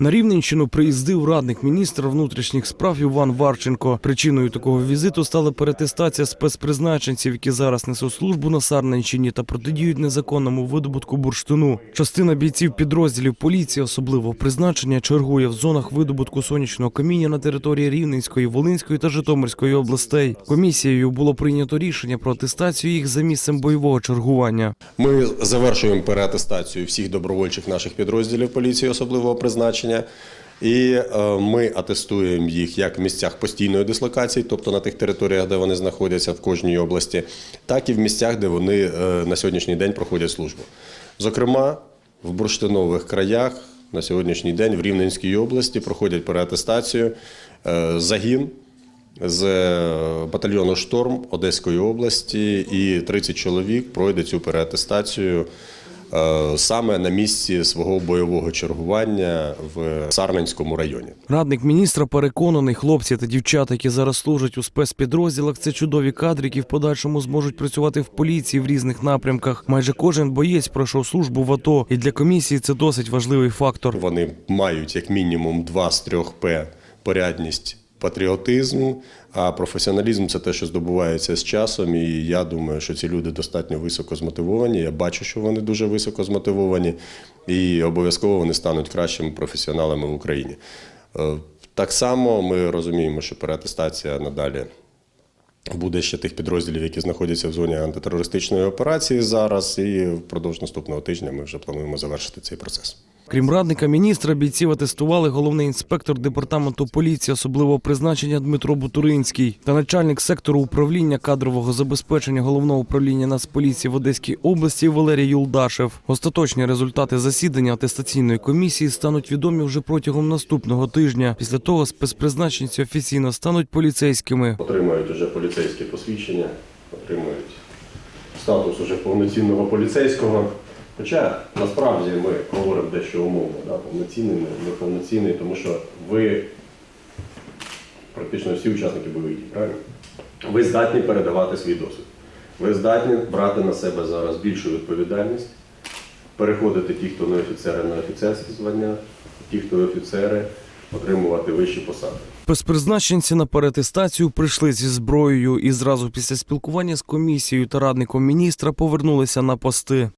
На Рівненщину приїздив радник міністра внутрішніх справ Іван Варченко. Причиною такого візиту стала перетестація спецпризначенців, які зараз несуть службу на Сарненщині та протидіють незаконному видобутку бурштину. Частина бійців підрозділів поліції особливого призначення чергує в зонах видобутку сонячного каміння на території Рівненської, Волинської та Житомирської областей. Комісією було прийнято рішення про атестацію їх за місцем бойового чергування. Ми завершуємо переатестацію всіх добровольчих наших підрозділів поліції особливого призначення. І е, ми атестуємо їх як в місцях постійної дислокації, тобто на тих територіях, де вони знаходяться в кожній області, так і в місцях, де вони е, на сьогоднішній день проходять службу. Зокрема, в бурштинових краях на сьогоднішній день в Рівненській області проходять переатестацію е, загін з батальйону Шторм Одеської області, і 30 чоловік пройде цю переатестацію саме на місці свого бойового чергування в Сарненському районі. Радник міністра переконаний, хлопці та дівчата, які зараз служать у спецпідрозділах, це чудові кадри, які в подальшому зможуть працювати в поліції в різних напрямках. Майже кожен боєць пройшов службу в АТО, і для комісії це досить важливий фактор. Вони мають як мінімум два з трьох П порядність. Патріотизм, а професіоналізм це те, що здобувається з часом. І я думаю, що ці люди достатньо високо змотивовані. Я бачу, що вони дуже високо змотивовані, і обов'язково вони стануть кращими професіоналами в Україні. Е, Так само ми розуміємо, що переатестація надалі буде ще тих підрозділів, які знаходяться в зоні антитерористичної операції зараз. І впродовж наступного тижня ми вже плануємо завершити цей процес. Крім радника міністра, бійців атестували головний інспектор департаменту поліції особливого призначення Дмитро Бутуринський та начальник сектору управління кадрового забезпечення головного управління Нацполіції в Одеській області Валерій Юлдашев. Остаточні результати засідання атестаційної комісії стануть відомі вже протягом наступного тижня. Після того спецпризначенці офіційно стануть поліцейськими. Отримають вже поліцейське посвідчення, отримують статус уже повноцінного поліцейського. Хоча насправді ми говоримо дещо умовно, да, повноцінний, не- неповноцінний, тому що ви практично всі учасники бойових дій, правильно? Ви здатні передавати свій досвід. Ви здатні брати на себе зараз більшу відповідальність, переходити ті, хто не офіцери, на офіцерські звання, ті, хто офіцери, отримувати вищі посади. Спецпризначенці на перетестацію прийшли зі зброєю і зразу після спілкування з комісією та радником міністра повернулися на пости.